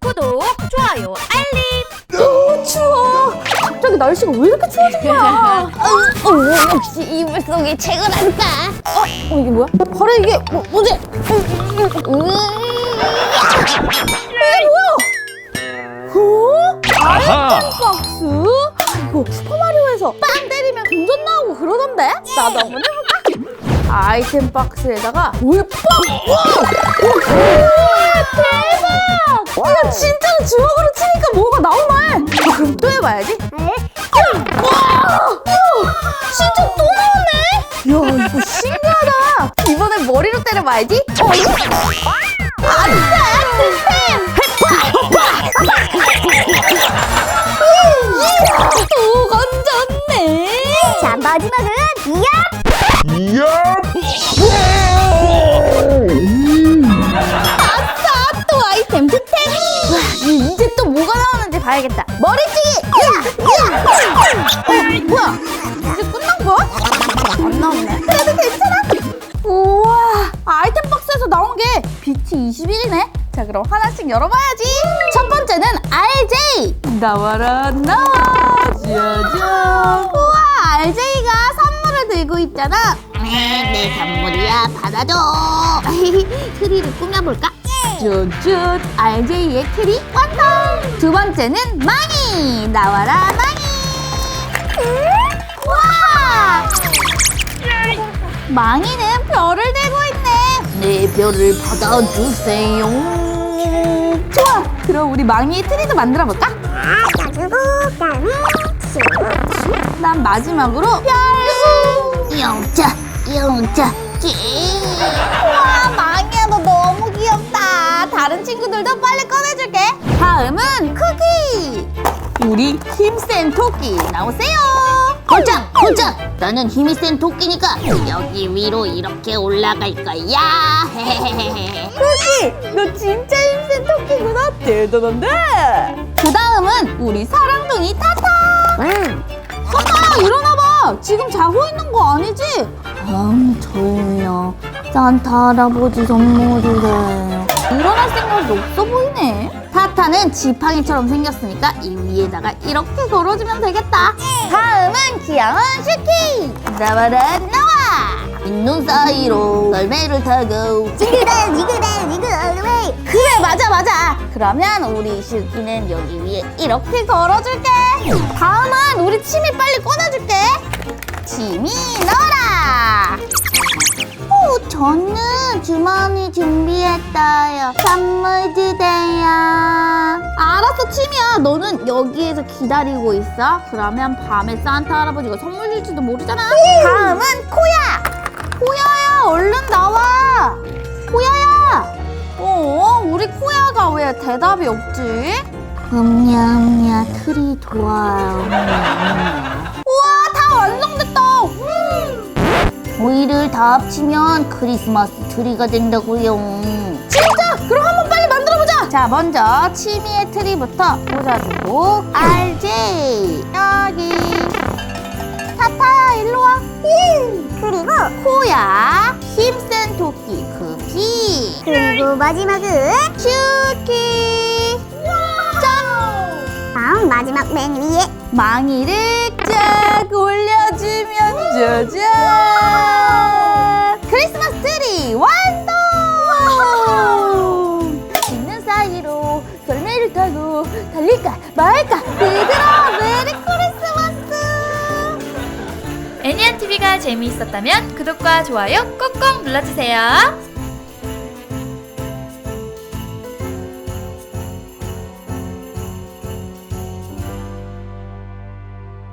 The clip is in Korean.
구독, 좋아요, 알림. 너무 추워. 갑자기 날씨가 왜 이렇게 추워진 거야? 어, 역시 이불 속에 책을 할까? 어, 이게 뭐야? 바로 이게 뭐, 뭐지? 이게 뭐야? 어? 아이템 박스? 아이고 슈퍼마리오에서 빵 때리면 동전 나오고 그러던데? 나도 한번 해볼까? 아이템 박스에다가 물빵! 와! 우와, 대박! 이거 진짜로 주먹으로 치니까 뭐가 나오네! 아, 그럼 또 해봐야지. 와! 우와, 진짜 또 나오네? 이야 이거 신기하다. 이번엔 머리로 때려봐야지. 어, 이거. 아싸! 뭐가 나오는지 봐야겠다. 머리찌기! 야! 야! 어, 뭐야? 이제 끝난 거야? 안 나오네. 그래도 괜찮아. 우와, 아이템 박스에서 나온 게 BT 21이네. 자, 그럼 하나씩 열어봐야지. 첫 번째는 RJ. 나와라, 나와. 짜잔. 우와, RJ가 선물을 들고 있잖아. 내 선물이야, 받아줘. 트리를 꾸며볼까? 쭈쭈 RJ의 트리 완성! 두 번째는 망이! 나와라 망이! 와! 망이는 별을 들고 있네! 내 별을 받아주세요! 좋아! 그럼 우리 망이의 트리도 만들어볼까? 난 마지막으로 별수! 영자, 영자, 찌. 와 다 다른 친구들도 빨리 꺼내줄게. 다음은 쿠키. 우리 힘센 토끼 나오세요. 고장, 고장. 나는 힘이 센 토끼니까 여기 위로 이렇게 올라갈 거야. 쿠키 너 진짜 힘센 토끼구나. 대단한데? 그 다음은 우리 사랑둥이 타타. 타타 일어나봐. 지금 자고 있는 거 아니지? 아 좋으요. 산타 할아버지 선물이래 요 일어날 생각이 없어 보이네. 타타는 지팡이처럼 생겼으니까 이 위에다가 이렇게 걸어주면 되겠다. 다음은 귀여운 슈키! 나와라 나와! 빈눈 사이로 열매를 타고. 지그래, 지그래, 지그래. 그래 맞아 맞아. 그러면 우리 슈키는 여기 위에 이렇게 걸어줄게. 다음은 우리 치미 빨리 꺼내줄게. 치미 넣어라. 오 저는 주머니 준비했어요 선물 주세요 알았어 치미야 너는 여기에서 기다리고 있어 그러면 밤에 산타 할아버지가 선물 줄지도 모르잖아 다음은 코야 코야야 얼른 나와 코야야 어, 우리 코야가 왜 대답이 없지? 음냐, 음냐, 트리 좋아요. 우와, 다 완성됐다! 오이를 다 합치면 크리스마스 트리가 된다고요. 진짜? 자! 자, 먼저 치미의 트리부터 꽂아주고, RJ, 여기. 타타야, 일로 와. 그리고, 코야, 힘센 토끼, 쿠키. 그리고 마지막은 슈키. 짠! 다음 마지막 맨 위에 망이를 쫙 올려주면 짜잔! 재미있었다면 구독과 좋아요 꼭꼭 눌러주세요.